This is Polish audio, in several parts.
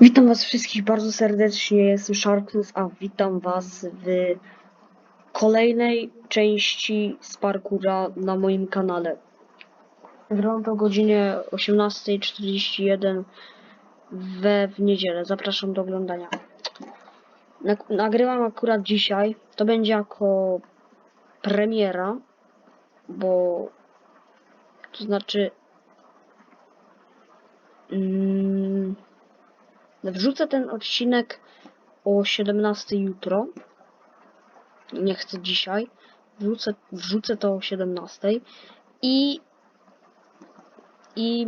Witam was wszystkich bardzo serdecznie, jestem Sharpness, a witam was w kolejnej części z parkura na moim kanale. Wygląda o godzinie 18.41 we w niedzielę. Zapraszam do oglądania. Nag- Nagrywam akurat dzisiaj. To będzie jako premiera, bo to znaczy mm, Wrzucę ten odcinek o 17 jutro. Nie chcę dzisiaj. Wrzucę, wrzucę to o 17 i, i,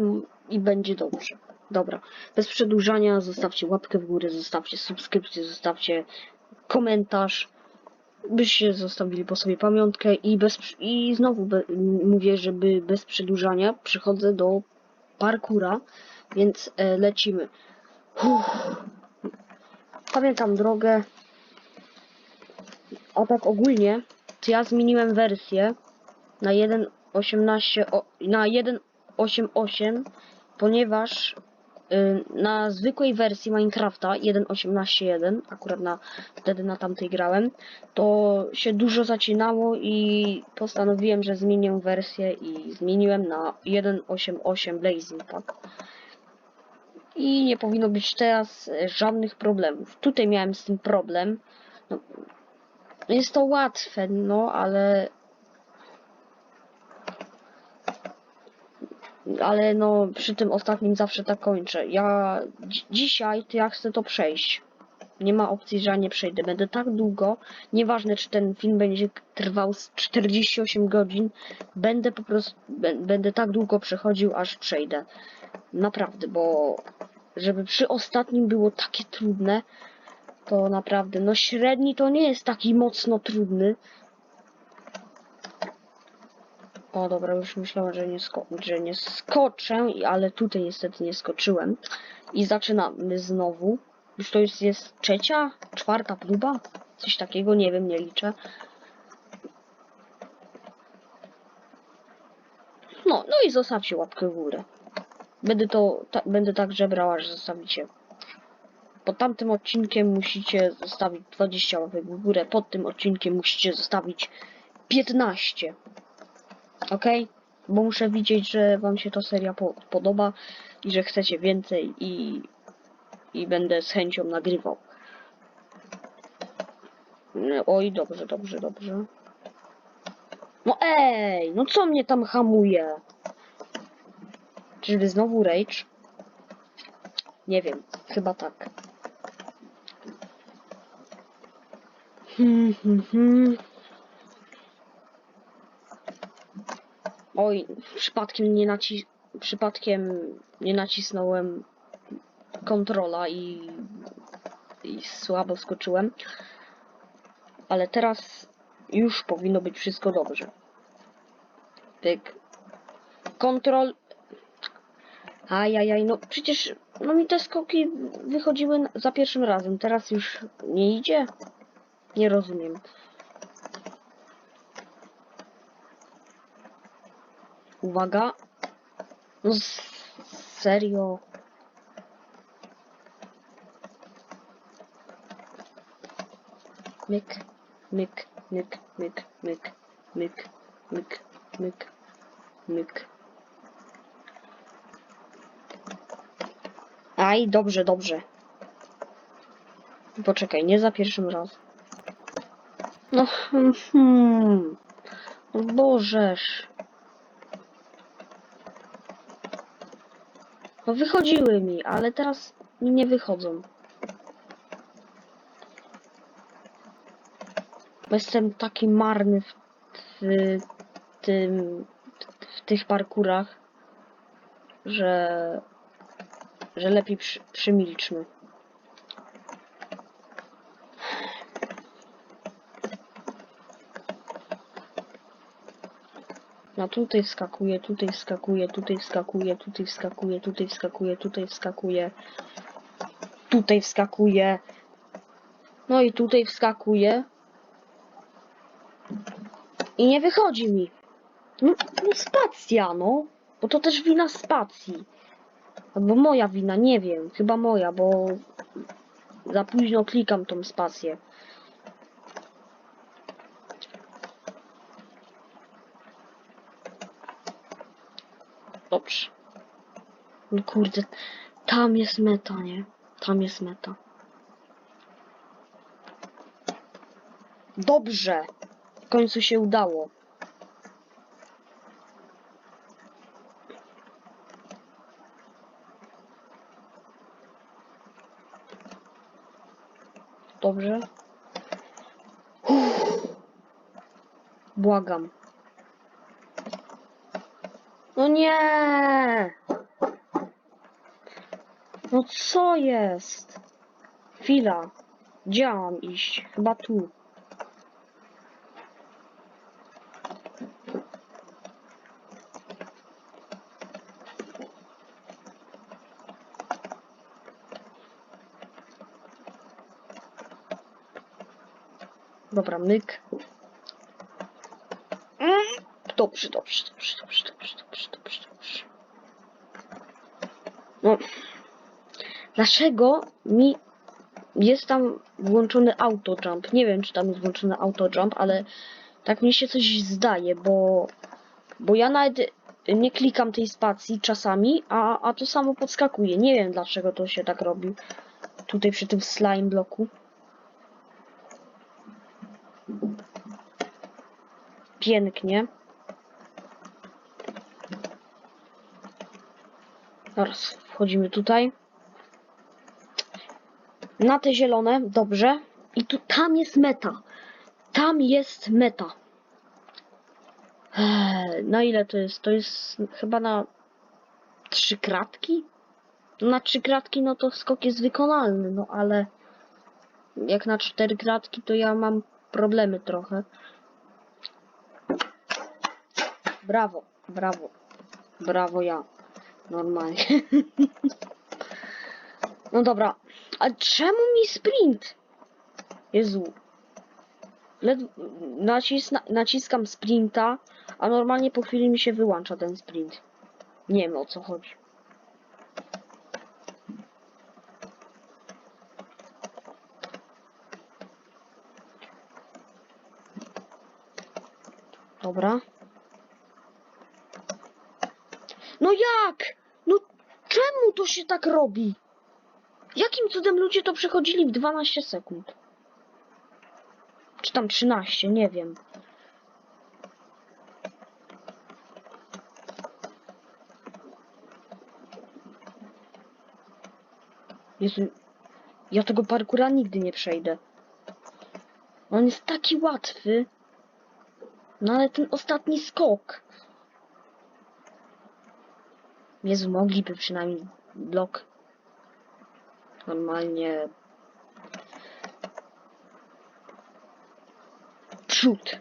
i będzie dobrze. Dobra. Bez przedłużania zostawcie łapkę w górę, zostawcie subskrypcję, zostawcie komentarz. Byście zostawili po sobie pamiątkę i bez i znowu be, mówię, żeby bez przedłużania przychodzę do parkura, więc e, lecimy. Uff. Pamiętam drogę. A tak ogólnie, to ja zmieniłem wersję na 1.18 o- na 1.88, ponieważ y, na zwykłej wersji Minecrafta 1.18.1, akurat na wtedy na tamtej grałem, to się dużo zacinało i postanowiłem, że zmienię wersję i zmieniłem na 1.88 Blazing Pack i nie powinno być teraz e, żadnych problemów. Tutaj miałem z tym problem. No, jest to łatwe, no ale. Ale no, przy tym ostatnim zawsze tak kończę. Ja dzi- dzisiaj to ja chcę to przejść. Nie ma opcji, że ja nie przejdę. Będę tak długo, nieważne czy ten film będzie trwał z 48 godzin, będę po prostu, bę- będę tak długo przechodził, aż przejdę. Naprawdę, bo żeby przy ostatnim było takie trudne, to naprawdę, no średni to nie jest taki mocno trudny. O dobra, już myślałem, że nie, sko że nie skoczę, ale tutaj niestety nie skoczyłem. I zaczynamy znowu. Już to jest trzecia, czwarta próba? Coś takiego, nie wiem, nie liczę. No, no i zostawcie łapkę w górę. Będę to, ta, będę tak żebrał, aż zostawicie. Pod tamtym odcinkiem musicie zostawić 20 łapek w górę, pod tym odcinkiem musicie zostawić 15. Ok? Bo muszę widzieć, że wam się ta seria po podoba i że chcecie więcej i, i będę z chęcią nagrywał. Oj, dobrze, dobrze, dobrze. No ej, no co mnie tam hamuje? Czyżby znowu rage? Nie wiem, chyba tak. Hmm, hmm, hmm. Oj, przypadkiem nie naci przypadkiem nie nacisnąłem kontrola i, i słabo skoczyłem. Ale teraz już powinno być wszystko dobrze. Pyk. Kontrol. Ajajaj, no przecież no mi te skoki wychodziły za pierwszym razem. Teraz już nie idzie? Nie rozumiem. Uwaga. No serio. Myk, myk, myk, myk, myk, myk, myk, myk, myk. Aj, dobrze, dobrze. Poczekaj, nie za pierwszym razem. No, hmm. No Bożeż. No wychodziły mi, ale teraz mi nie wychodzą. Bo jestem taki marny w, w tym, w tych parkurach, że, że lepiej przy, przymilczmy. No tutaj wskakuje, tutaj wskakuje, tutaj wskakuje, tutaj wskakuje, tutaj wskakuje, tutaj wskakuje. Tutaj wskakuje. No i tutaj wskakuje. I nie wychodzi mi. No, no spacja, no. Bo to też wina spacji. Albo moja wina, nie wiem. Chyba moja, bo za późno klikam tą spację. Dobrze. No kurde, tam jest meta, nie? Tam jest meta. Dobrze. Końcu się udało. Dobrze. Błagam. No nie! No co jest? Chwila. Gdzie mam iść? Chyba tu. Dobra, myk. Mm, Dobrze, dobrze, dobrze, dobrze, dobrze, dobrze, dobrze, dobrze. No. Dlaczego mi jest tam włączony auto jump? Nie wiem, czy tam jest włączony auto jump, ale tak mi się coś zdaje, bo bo ja nawet nie klikam tej spacji czasami, a, a to samo podskakuje. Nie wiem dlaczego to się tak robi. Tutaj przy tym slime bloku. Pięknie. Teraz wchodzimy tutaj. Na te zielone, dobrze. I tu tam jest meta. Tam jest meta. Eee, Na ile to jest? To jest chyba na trzy kratki? Na trzy kratki no to skok jest wykonalny, no ale jak na cztery kratki to ja mam problemy trochę. Brawo, brawo, brawo ja. Normalnie. no dobra, a czemu mi sprint? Jezu. Led... Nacis... Naciskam sprinta, a normalnie po chwili mi się wyłącza ten sprint. Nie wiem o co chodzi. Dobra. No jak? No czemu to się tak robi? Jakim cudem ludzie to przechodzili w 12 sekund? Czy tam 13, nie wiem. Jezu, ja tego parkura nigdy nie przejdę. On jest taki łatwy. No ale ten ostatni skok. Jezu, mogliby przynajmniej blok normalnie przód.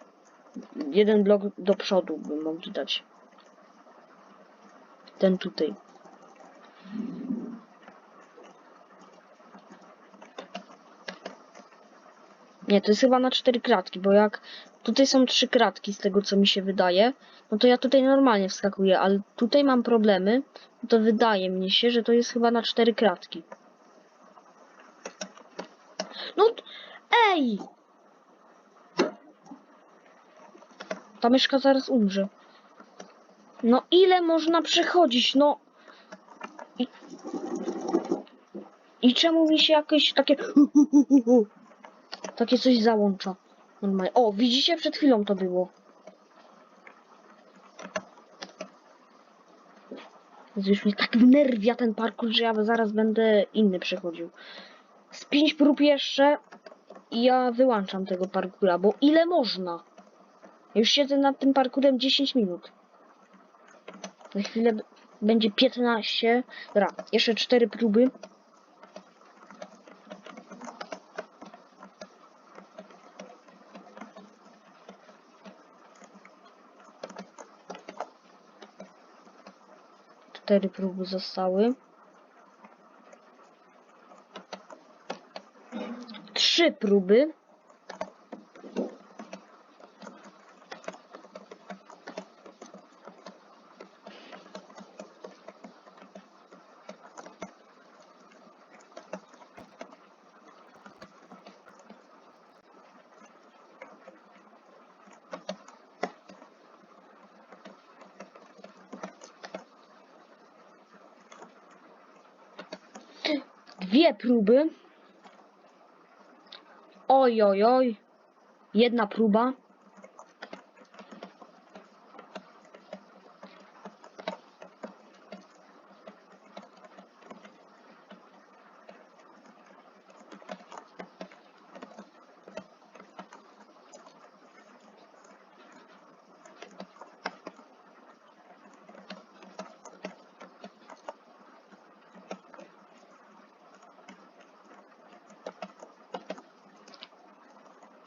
Jeden blok do przodu by mogli dać. Ten tutaj. Nie, to jest chyba na cztery kratki, bo jak tutaj są trzy kratki z tego co mi się wydaje, no to ja tutaj normalnie wskakuję, ale tutaj mam problemy, to wydaje mi się, że to jest chyba na cztery kratki. No, ej! Ta myszka zaraz umrze. No ile można przechodzić, no... I, I czemu mi się jakieś takie... Takie coś załącza. Normalnie. O, widzicie? Przed chwilą to było. Jezu, Już mnie tak wnerwia ten parkour, że ja zaraz będę inny przechodził. Z pięć prób jeszcze i ja wyłączam tego parkura, bo ile można? Już siedzę nad tym parkurem 10 minut. Za chwilę będzie 15. Dobra, jeszcze 4 próby. Cztery próby zostały. Trzy próby. Dwie próby. Oj, oj, oj. Jedna próba.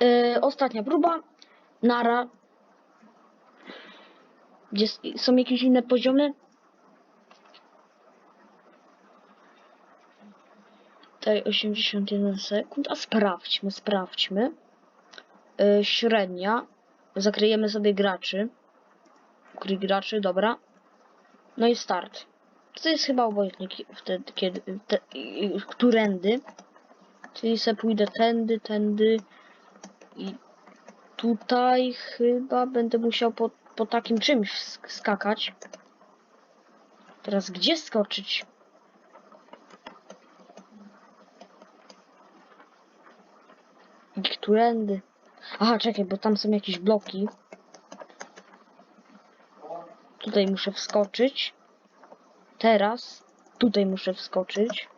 Yy, ostatnia próba. Nara. Gdzie są jakieś inne poziomy? Tutaj 81 sekund. A sprawdźmy, sprawdźmy. Yy, średnia. Zakryjemy sobie graczy. Ukryj graczy, dobra. No i start. To jest chyba obojętnie ki- wtedy, kiedy, te, którędy. Czyli se pójdę tędy, tędy i tutaj chyba będę musiał po, po takim czymś sk- skakać. Teraz gdzie skoczyć? I którędy? Aha, czekaj, bo tam są jakieś bloki. Tutaj muszę wskoczyć. Teraz tutaj muszę wskoczyć.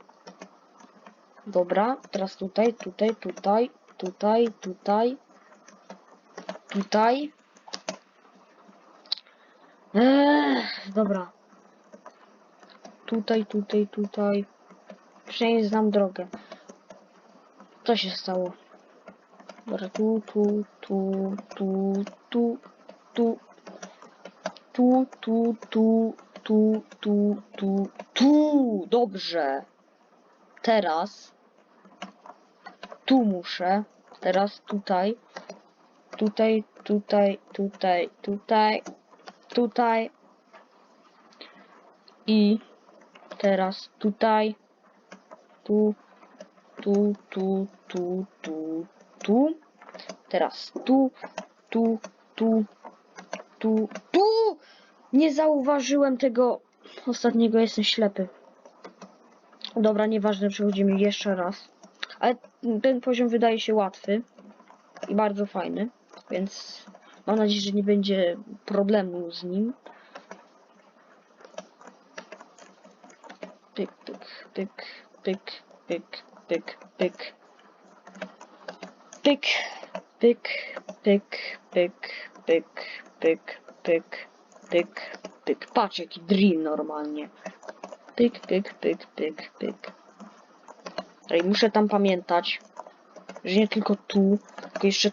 Dobra, teraz tutaj, tutaj, tutaj, tutaj, tutaj, tutaj. Ech, dobra. Tutaj, tutaj, tutaj. Przynajmniej znam drogę. Co się stało? Dobra, tu, tu, tu, tu, tu, tu, tu, tu, tu, tu, tu, tu, tu. Dobrze. Teraz tu muszę. Teraz tutaj. Tutaj, tutaj, tutaj, tutaj, tutaj. I teraz tutaj. Tu, tu, tu, tu, tu, tu. Teraz tu, tu, tu, tu, tu. Nie zauważyłem tego ostatniego, jestem ślepy. Dobra, nieważne, przechodzimy jeszcze raz. Ale ten poziom wydaje się łatwy i bardzo fajny, więc mam nadzieję, że nie będzie problemu z nim. Pyk, pyk, pyk, pyk, pyk, pyk, pyk. Pyk, pyk, pyk, pyk, pyk, pyk, pyk, pyk, pyk. Patrz jaki dream normalnie. Pyk, pyk, pyk, pyk, pyk. Ej, muszę tam pamiętać, że nie tylko tu, tylko jeszcze,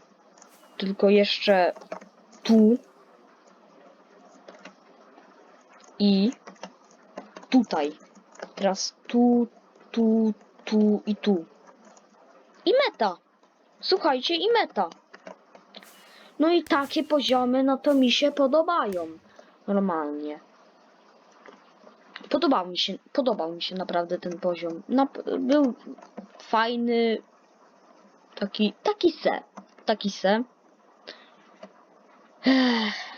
tylko jeszcze tu i tutaj. Teraz tu, tu, tu i tu. I meta. Słuchajcie, i meta. No i takie poziomy, no to mi się podobają. Normalnie. Podobał mi się, podobał mi się naprawdę ten poziom. Był fajny, taki, taki se, taki se.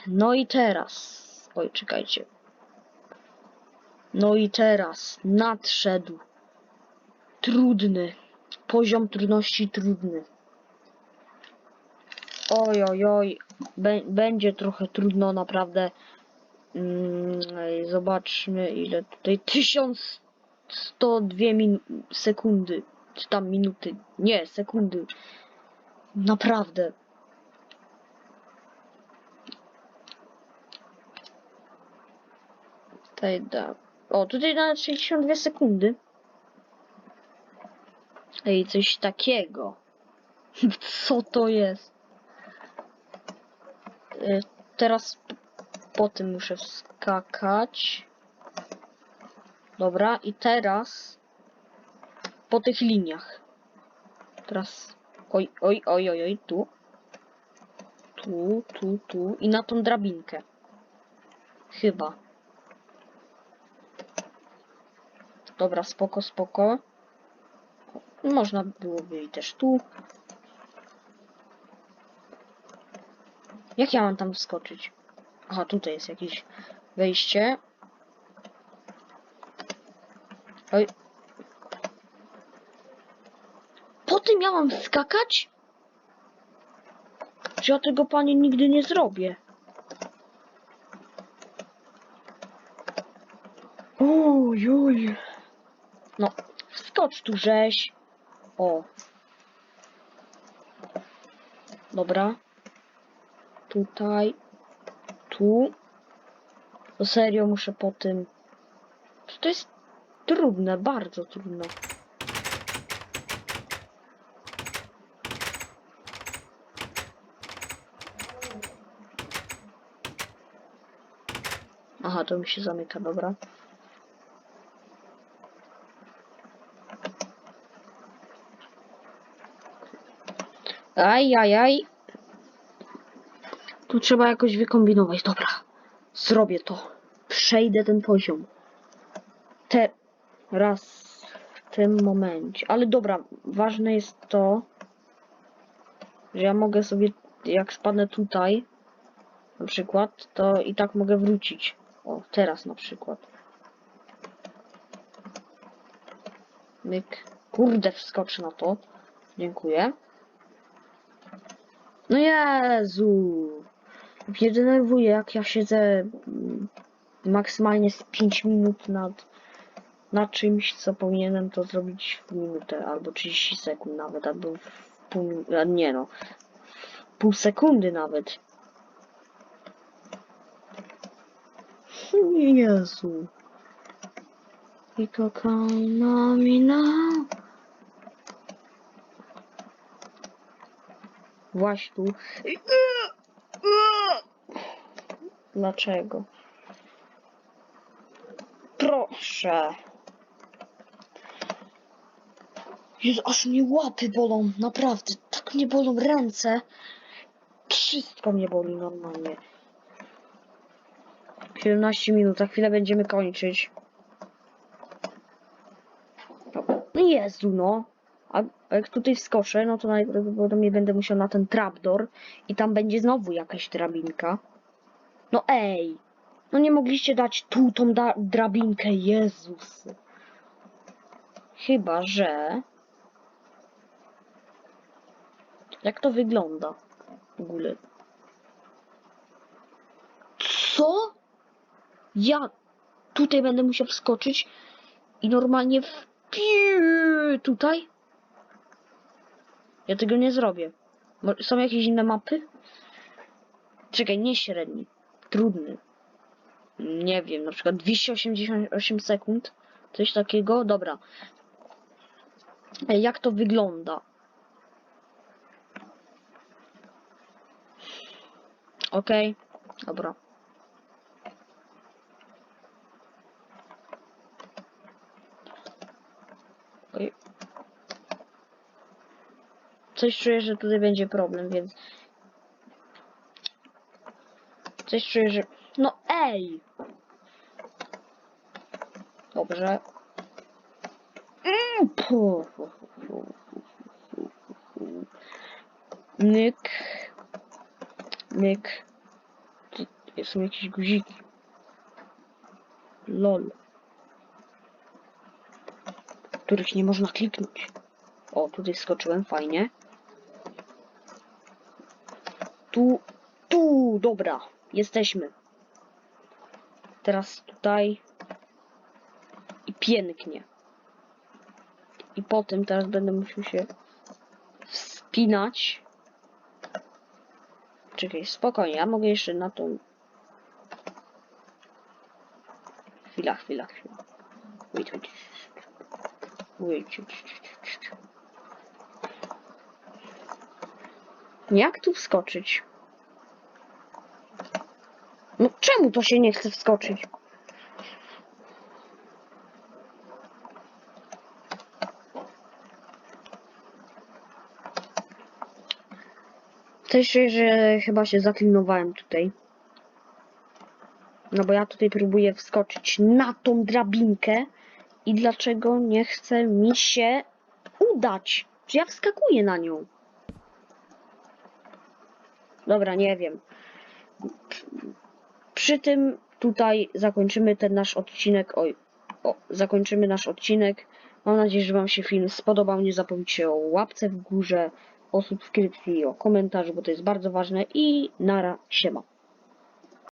No i teraz, oj, czekajcie. No i teraz nadszedł trudny, poziom trudności trudny. Oj, oj, oj, Bę- będzie trochę trudno, naprawdę. Mm, zobaczmy ile tutaj 1102 min sekundy, czy tam minuty, nie, sekundy. Naprawdę. Tutaj da. O, tutaj nawet 62 sekundy. Ej, coś takiego. Co to jest? Y, Teraz po tym muszę wskakać. Dobra, i teraz po tych liniach. Teraz. Oj, oj, oj, oj, oj, tu. Tu, tu, tu. I na tą drabinkę. Chyba. Dobra, spoko, spoko. Można byłoby i też tu. Jak ja mam tam wskoczyć? Aha, tutaj jest jakieś wejście. Oj. tym ja mam skakać? Czy ja tego panie nigdy nie zrobię? Ojoj. No, skocz tu żeś. O. Dobra. Tutaj. To serio muszę po tym. To jest trudne, bardzo trudne. Aha, to mi się zamyka, dobra. Aj, aj, aj. Tu trzeba jakoś wykombinować. Dobra, zrobię to. Przejdę ten poziom. Teraz w tym momencie. Ale dobra, ważne jest to, że ja mogę sobie, jak spadnę tutaj, na przykład, to i tak mogę wrócić. O, teraz na przykład. Myk. Kurde, wskoczę na to. Dziękuję. No Jezu. Mnie denerwuje, jak ja siedzę mm, maksymalnie z 5 minut nad, nad czymś, co powinienem to zrobić w minutę, albo 30 sekund nawet, albo w pół, nie no, pół sekundy nawet. Jezu. I na mina. Właś tu. Dlaczego? Proszę. Jezu, aż mnie łapy bolą, naprawdę. Tak mnie bolą ręce. Wszystko mnie boli normalnie. 17 minut, za chwilę będziemy kończyć. Jezu, no. A jak tutaj wskoczę, no to najprawdopodobniej będę musiał na ten trapdoor i tam będzie znowu jakaś drabinka. No ej! No nie mogliście dać tu tą drabinkę, Jezus. Chyba, że... Jak to wygląda w ogóle? Co? Ja tutaj będę musiał wskoczyć i normalnie w... tutaj? Ja tego nie zrobię. Są jakieś inne mapy? Czekaj, nie średni. Trudny. Nie wiem, na przykład 288 sekund. Coś takiego. Dobra. Jak to wygląda? Okej. Dobra. Oj. Coś czuję, że tutaj będzie problem, więc... Coś czuję, że... No ej! Dobrze. Mm. Myk. Myk. Tu Są jakieś guziki. Lol. Których nie można kliknąć. O, tutaj skoczyłem, fajnie. Tu, tu, dobra, jesteśmy. Teraz tutaj. I pięknie. I potem teraz będę musiał się wspinać. Czekaj, spokojnie, ja mogę jeszcze na tą... Chwila, chwila, chwila. Wait, wait. Wait. Jak tu wskoczyć? No czemu to się nie chce wskoczyć? Też, że chyba się zaklinowałem tutaj. No bo ja tutaj próbuję wskoczyć na tą drabinkę i dlaczego nie chce mi się udać? Czy ja wskakuję na nią? Dobra, nie wiem. Przy tym tutaj zakończymy ten nasz odcinek. Oj, o, zakończymy nasz odcinek. Mam nadzieję, że Wam się film spodobał. Nie zapomnijcie o łapce w górze, o subskrypcji, o komentarzu, bo to jest bardzo ważne. I nara, siema.